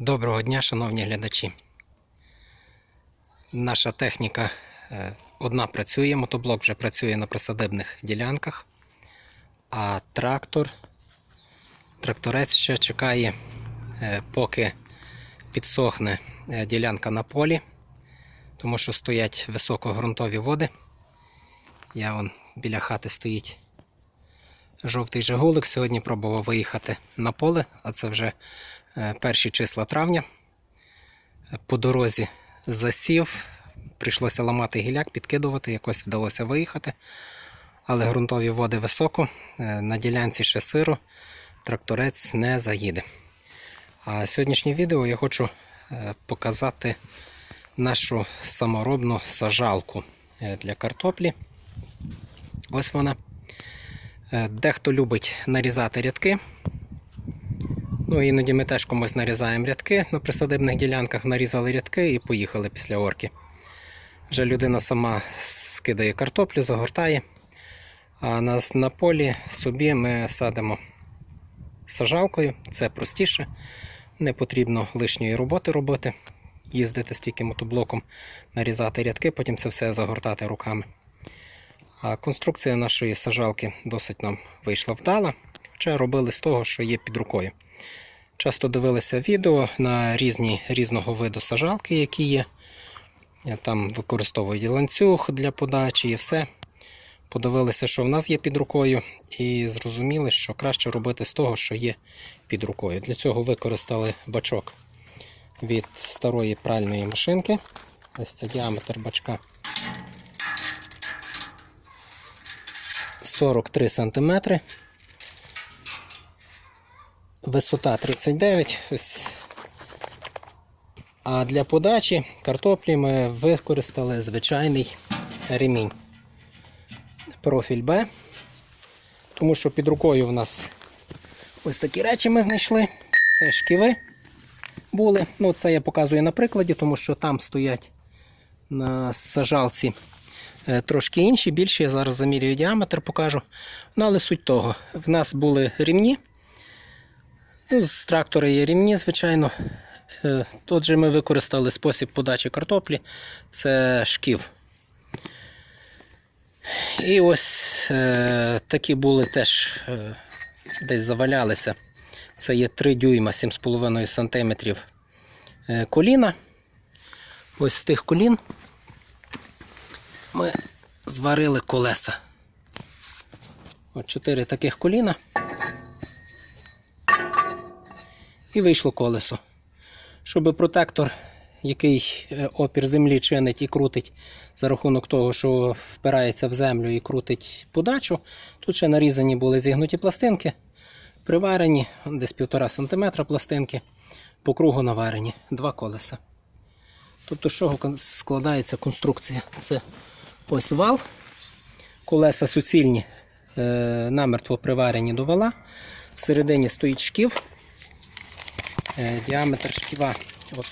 Доброго дня, шановні глядачі. Наша техніка е, одна працює, мотоблок вже працює на присадибних ділянках, а трактор, тракторець ще чекає, е, поки підсохне е, ділянка на полі, тому що стоять високогрунтові води. Я вон біля хати стоїть жовтий жигулик. Сьогодні пробував виїхати на поле, а це вже е, перші числа травня. По дорозі засів, прийшлося ламати гіляк, підкидувати, якось вдалося виїхати. Але ґрунтові води високо, е, на ділянці ще сиро, тракторець не заїде. А сьогоднішнє відео я хочу е, показати нашу саморобну сажалку для картоплі. Ось вона. Е, Дехто любить нарізати рядки. Ну, іноді ми теж комусь нарізаємо рядки на присадибних ділянках, нарізали рядки і поїхали після орки. Вже людина сама скидає картоплю, загортає. А на, на полі собі ми садимо сажалкою, це простіше. Не потрібно лишньої роботи робити, їздити стільки мотоблоком, нарізати рядки, потім це все загортати руками. Конструкція нашої сажалки досить нам вийшла вдала, хоча робили з того, що є під рукою. Часто дивилися відео на різні різного виду сажалки, які є. Там використовують і ланцюг для подачі і все. Подивилися, що в нас є під рукою, і зрозуміли, що краще робити з того, що є під рукою. Для цього використали бачок від старої пральної машинки. Ось це діаметр бачка 43 см. Висота 39 ось. А для подачі картоплі ми використали звичайний ремінь. Профіль Б. Тому що під рукою в нас ось такі речі ми знайшли. Це шківи були. Ну, це я показую на прикладі, тому що там стоять на сажалці трошки інші, більші. Я зараз замірюю діаметр, покажу. Ну, але суть того, в нас були рівні. Ну, з трактора є рівні, звичайно. Е, Тут же ми використали спосіб подачі картоплі. Це шків. І ось е, такі були теж е, десь завалялися. Це є 3 дюйма 7,5 см е, коліна. Ось з тих колін ми зварили колеса. От 4 таких коліна. І вийшло колесо. Щоб протектор, який е, опір землі чинить і крутить за рахунок того, що впирається в землю і крутить подачу. Тут ще нарізані були зігнуті пластинки, приварені, десь 1,5 см пластинки, по кругу наварені, два колеса. Тобто, з чого складається конструкція? Це ось вал, колеса суцільні, е, намертво приварені до вала. Всередині стоїть шків. Е, Діаметр шківа от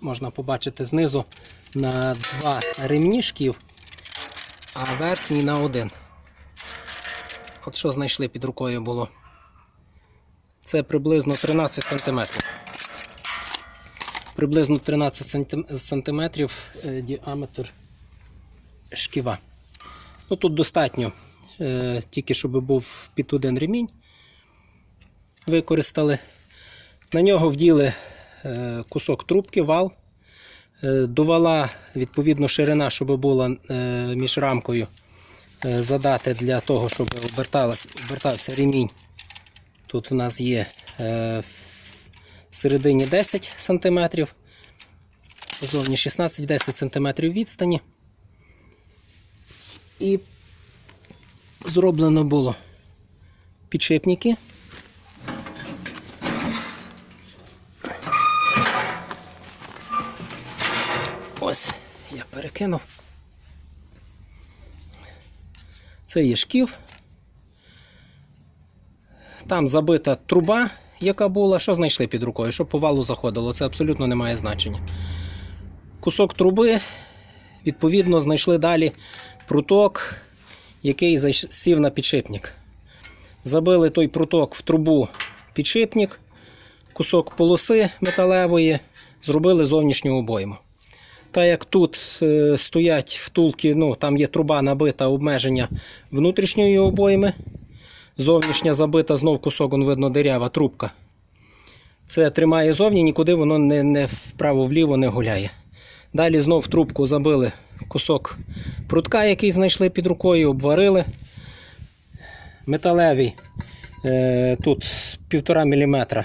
можна побачити знизу на два ремні шків, а верхній на один. От що знайшли під рукою було. Це приблизно 13 см. Приблизно 13 сантим- сантиметрів е, діаметр шківа. Ну, тут достатньо, е, тільки щоб був під один ремінь. Використали. На нього вділи е, кусок трубки, вал. Е, До вала, відповідно, ширина, щоб була між рамкою задати для того, щоб обертався ремінь. Тут в нас є в середині 10 см, позовні 16-10 см відстані. І зроблено було підшипники. Ось, я перекинув. Це є шків. Там забита труба, яка була. Що знайшли під рукою? Що по валу заходило, це абсолютно не має значення. Кусок труби, відповідно, знайшли далі пруток, який зайш- сів на підшипник. Забили той пруток в трубу підшипник, кусок полоси металевої, зробили зовнішню обойму. Та як тут е, стоять втулки, ну там є труба набита обмеження внутрішньої обойми, зовнішня забита, знов кусок, он видно, дирява трубка. Це тримає зовні, нікуди воно не, не вправо-вліво не гуляє. Далі знов трубку забили кусок прутка, який знайшли під рукою, обварили. Металевий, е, тут 1,5 мм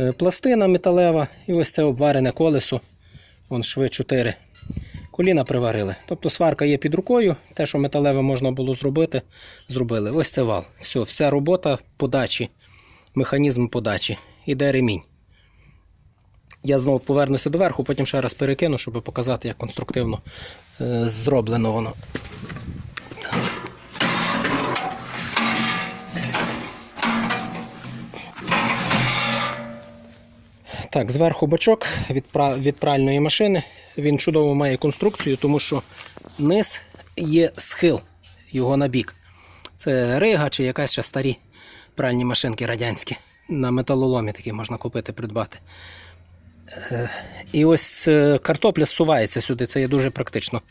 е, пластина металева, і ось це обварене колесо, вон шви 4. Коліна приварили. Тобто сварка є під рукою, те, що металеве можна було зробити, зробили. Ось це вал. Все, вся робота подачі, механізм подачі. Іде ремінь. Я знову повернуся доверху, потім ще раз перекину, щоб показати, як конструктивно е, зроблено воно. Так, зверху бачок від, від пральної машини. Він чудово має конструкцію, тому що низ є схил його на бік. Це рига чи якась ще старі пральні машинки радянські. На металоломі такі можна купити, придбати. І ось е, картопля зсувається сюди, це є дуже практично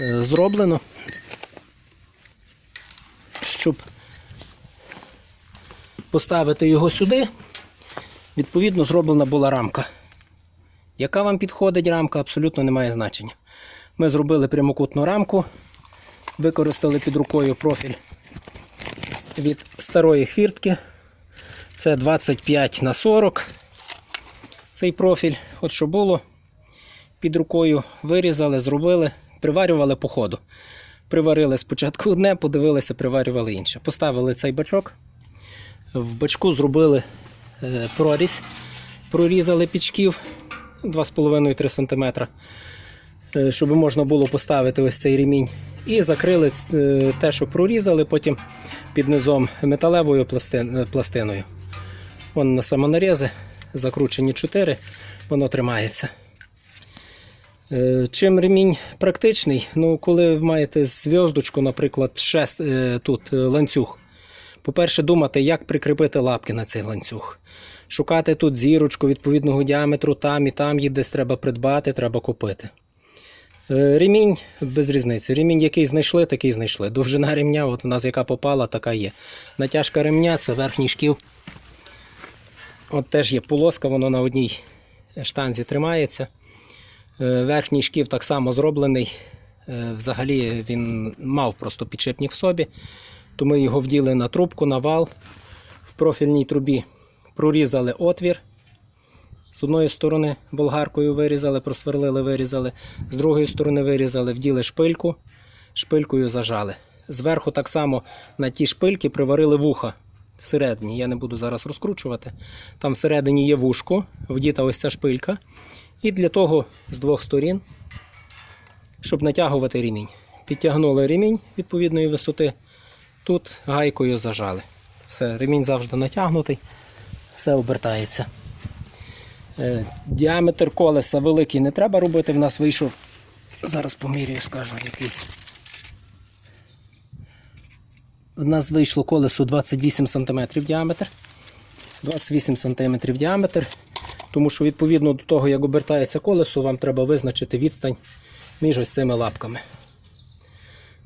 е, зроблено. Щоб поставити його сюди, відповідно зроблена була рамка. Яка вам підходить рамка, абсолютно не має значення. Ми зробили прямокутну рамку, використали під рукою профіль від старої хвіртки. Це 25 на 40. Цей профіль, от що було, під рукою вирізали, зробили, приварювали по ходу. Приварили спочатку одне, подивилися, приварювали інше. Поставили цей бачок. В бачку зробили е, прорізь, прорізали пічків 2,5-3 см, е, щоб можна було поставити ось цей ремінь. І закрили е, те, що прорізали, потім під низом металевою пластиною. Вон на самонарізи закручені 4, воно тримається. Е, Чим ремінь практичний? Ну, коли ви маєте зв'язочку, наприклад, шест, е, тут е, ланцюг. По-перше, думати, як прикріпити лапки на цей ланцюг. Шукати тут зірочку відповідного діаметру, там і там її десь треба придбати, треба купити. Ремінь без різниці. Ремінь, який знайшли, такий знайшли. Довжина ремня, от у нас яка попала, така є. Натяжка ремня це верхній шків. От теж є полоска, воно на одній штанзі тримається. Е, Верхній шків так само зроблений. Е, Взагалі він мав просто підшипник в собі, то ми його вділи на трубку, на вал. В профільній трубі прорізали отвір. З одної сторони болгаркою вирізали, просверлили, вирізали, з другої сторони вирізали, вділи шпильку, шпилькою зажали. Зверху так само на ті шпильки приварили вуха всередині. Я не буду зараз розкручувати. Там всередині є вушко, вдіта ось ця шпилька. І для того з двох сторін, щоб натягувати ремінь. Підтягнули ремінь відповідної висоти. Тут гайкою зажали. Все, ремінь завжди натягнутий, все обертається. Е, Діаметр колеса великий не треба робити. В нас вийшов. Зараз поміряю, скажу який. В нас вийшло колесо 28 см діаметр. 28 см діаметр. Тому що відповідно до того, як обертається колесо, вам треба визначити відстань між ось цими лапками.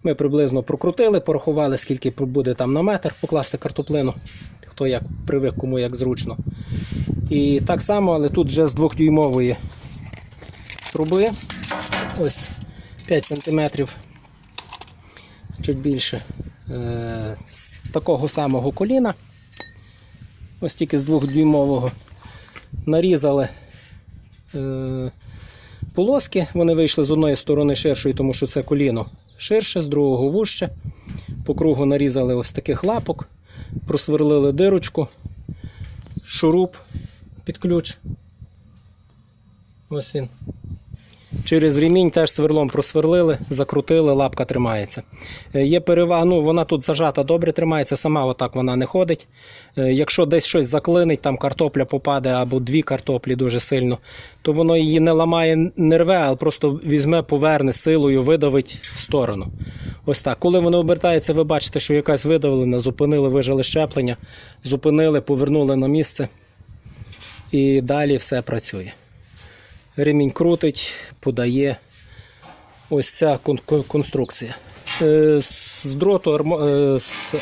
Ми приблизно прокрутили, порахували, скільки буде там на метр покласти картоплину. Хто як привик, кому як зручно. І так само, але тут вже з 2-дюймової труби. Ось 5 см, чуть більше. Е, З такого самого коліна. Ось тільки з 2-дюймового. Нарізали е, полоски. Вони вийшли з одної сторони ширшої, тому що це коліно ширше, з другого вужче. По кругу нарізали ось таких лапок, просверлили дирочку, шуруп під ключ. Ось він. Через ремінь теж сверлом просверлили, закрутили, лапка тримається. Е, Є перевага, ну вона тут зажата, добре тримається, сама отак вона не ходить. Е, Якщо десь щось заклинить, там картопля попаде або дві картоплі дуже сильно, то воно її не ламає, не рве, а просто візьме, поверне силою, видавить в сторону. Ось так. Коли воно обертається, ви бачите, що якась видавлена, зупинили, вижали щеплення, зупинили, повернули на місце. і далі все працює. Ремінь крутить, подає. Ось ця кон- кон- конструкція. Е, З дроту е,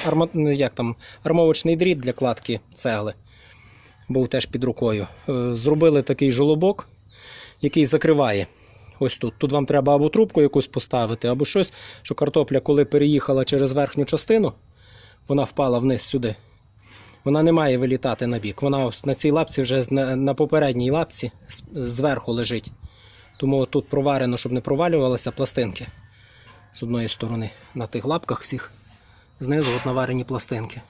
арма, ну, як там, армовочний дріт для кладки цегли. Був теж під рукою. Е, Зробили такий жолобок, який закриває. Ось тут. Тут вам треба або трубку якусь поставити, або щось, що картопля, коли переїхала через верхню частину, вона впала вниз сюди. Вона не має вилітати на бік. Вона на цій лапці вже на, попередній лапці зверху лежить. Тому тут проварено, щоб не провалювалися пластинки з одної сторони. На тих лапках всіх знизу от наварені пластинки.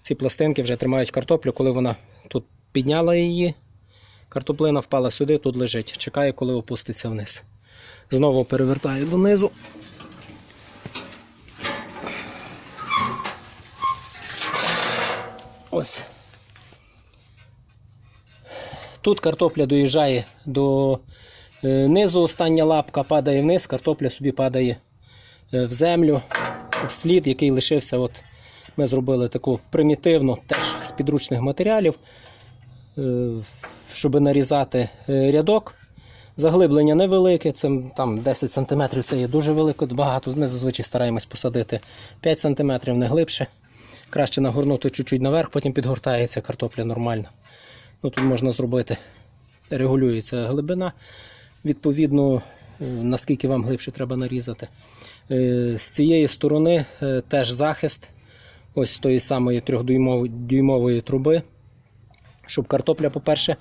Ці пластинки вже тримають картоплю, коли вона тут підняла її, картоплина впала сюди, тут лежить. Чекає, коли опуститься вниз. Знову перевертаю донизу. Ось. Тут картопля доїжджає до е, низу, остання лапка падає вниз, картопля собі падає е, в землю, в слід, який лишився. От ми зробили таку примітивну, теж з підручних матеріалів, е, щоб нарізати рядок. Заглиблення невелике, це там 10 см це є дуже велико, багато. Ми зазвичай стараємось посадити 5 см, не глибше. Краще нагорнути чуть-чуть наверх, потім підгортається картопля нормально. Ну, тут можна зробити, регулюється глибина. Відповідно, е, наскільки вам глибше треба нарізати. Е, З цієї сторони е, теж захист ось з тої самої 3-дюймової труби, щоб картопля, по-перше,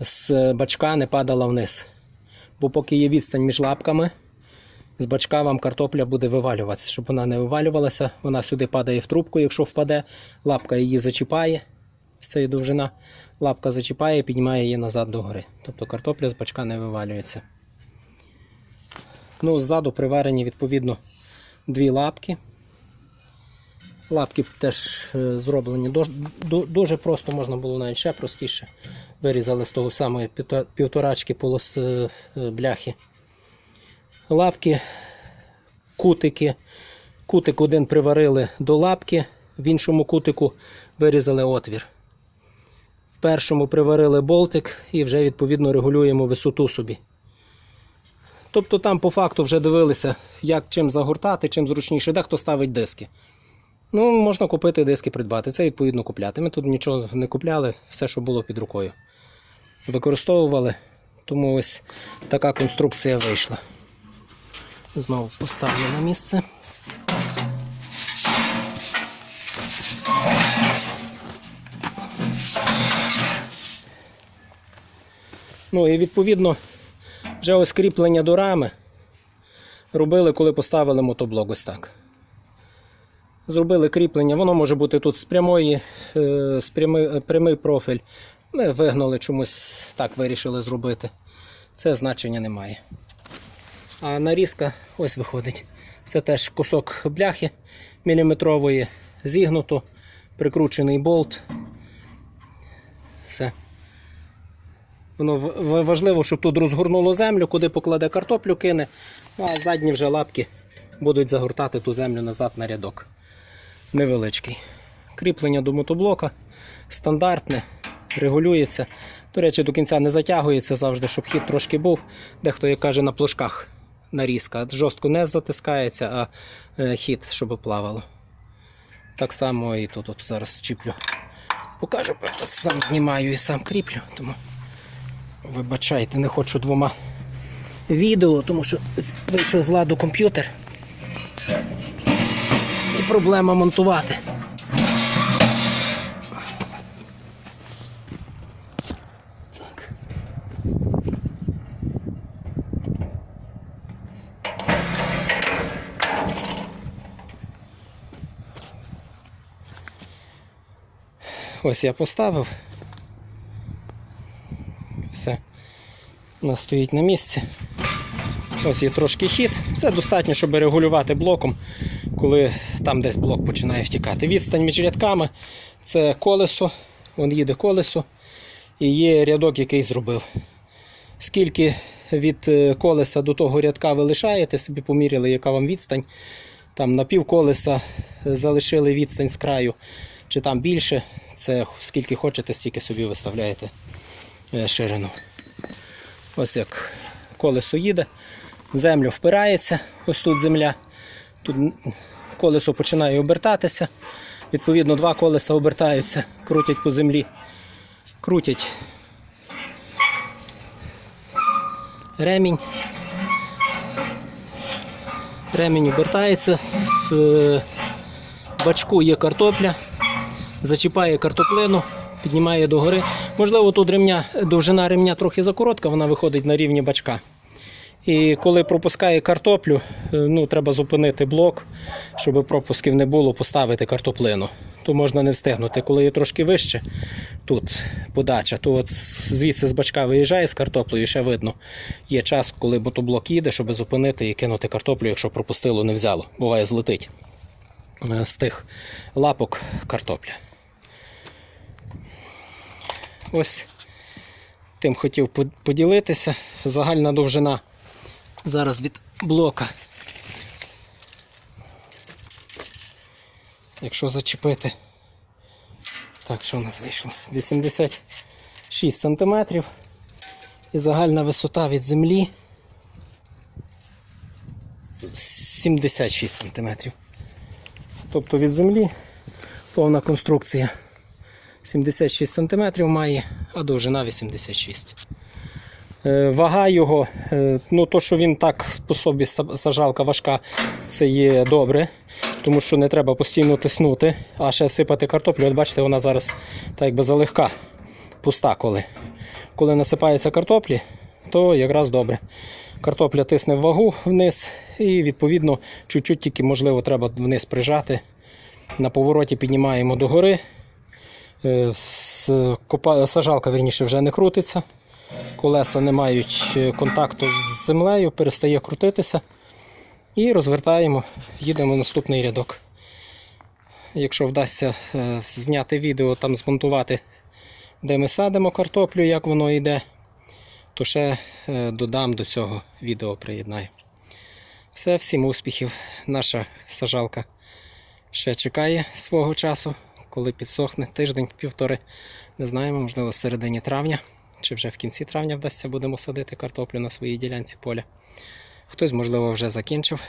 з бачка не падала вниз. Бо поки є відстань між лапками, з бачка вам картопля буде вивалюватися. Щоб вона не вивалювалася, вона сюди падає в трубку, якщо впаде, лапка її зачіпає. Ось це довжина. Лапка зачіпає і піднімає її назад догори. Тобто картопля з бачка не вивалюється. Ну, ззаду приварені, відповідно, дві лапки. Лапки теж е, зроблені дуже просто, можна було навіть ще простіше. Вирізали з того самої півторачки полос е, е, бляхи. Лапки, кутики. Кутик один приварили до лапки, в іншому кутику вирізали отвір. В першому приварили болтик і вже відповідно регулюємо висоту собі. Тобто там по факту вже дивилися, як чим загортати, чим зручніше, дехто ставить диски. Ну, можна купити диски, придбати. Це відповідно купляти. Ми тут нічого не купляли, все, що було під рукою. Використовували, тому ось така конструкція вийшла. Знову поставлю на місце. Ну і відповідно вже ось кріплення до рами робили, коли поставили мотоблок ось так. Зробили кріплення, воно може бути тут з прямої, е, з прямий, прямий профіль. Ми вигнали чомусь так вирішили зробити. Це значення не має. А нарізка ось виходить. Це теж кусок бляхи міліметрової, зігнуто, прикручений болт. Все. Воно важливо, щоб тут розгорнуло землю, куди покладе картоплю, кине, ну, а задні вже лапки будуть загортати ту землю назад на рядок. Невеличкий. Кріплення до мотоблока стандартне, регулюється. До речі, до кінця не затягується завжди, щоб хід трошки був. Дехто, як каже, на плошках нарізка. Жорстко не затискається, а е, хід, щоб плавало. Так само і тут от зараз чіплю. Покажу, сам знімаю і сам кріплю. Тому вибачайте, не хочу двома відео, тому що вийшов з ладу комп'ютер. І проблема монтувати. Ось я поставив. Все. Вона стоїть на місці. Ось є трошки хід. Це достатньо, щоб регулювати блоком, коли там десь блок починає втікати. Відстань між рядками це колесо, вон їде колесо, і є рядок, який зробив. Скільки від е, колеса до того рядка ви лишаєте, собі поміряли, яка вам відстань. Там на пів колеса залишили відстань з краю, чи там більше. Це скільки хочете, стільки собі виставляєте е, ширину. Ось як колесо їде, землю впирається, ось тут земля. Тут колесо починає обертатися. Відповідно, два колеса обертаються, крутять по землі, крутять ремінь. Ремінь обертається. В е, бачку є картопля, зачіпає картоплину, піднімає догори. Можливо, тут ремня, довжина ремня трохи закоротка, вона виходить на рівні бачка. І коли пропускає картоплю, е, ну, треба зупинити блок, щоб пропусків не було, поставити картоплину. То можна не встигнути. Коли є трошки вище, тут подача, то от звідси з бачка виїжджає з картоплею, і ще видно. Є час, коли мотоблок їде, щоб зупинити і кинути картоплю, якщо пропустило, не взяло. Буває, злетить е, з тих лапок картопля. Ось тим хотів поділитися. Загальна довжина зараз від блока. Якщо зачепити, так, що у нас вийшло? 86 см. І загальна висота від землі 76 см. Тобто від землі повна конструкція 76 см має, а довжина 86 Е, Вага його, е, ну то, що він так по собі сажалка важка, це є добре, тому що не треба постійно тиснути, а ще сипати картоплю. От бачите, вона зараз так якби залегка, пуста коли. Коли насипається картоплі, то якраз добре. Картопля тисне вагу вниз, і відповідно чуть-чуть тільки можливо треба вниз прижати. На повороті піднімаємо догори. Е, Сажалка вірніше вже не крутиться колеса не мають е, контакту з землею, перестає крутитися. І розвертаємо, їдемо в наступний рядок. Якщо вдасться е, зняти відео, там змонтувати, де ми садимо картоплю, як воно йде, то ще е, додам до цього відео приєднаю. Все, всім успіхів. Наша сажалка ще чекає свого часу, коли підсохне тиждень-півтори. Не знаємо, можливо, середині травня чи вже в кінці травня вдасться будемо садити картоплю на своїй ділянці поля. Хтось, можливо, вже закінчив,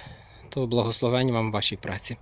то благословень вам вашій праці.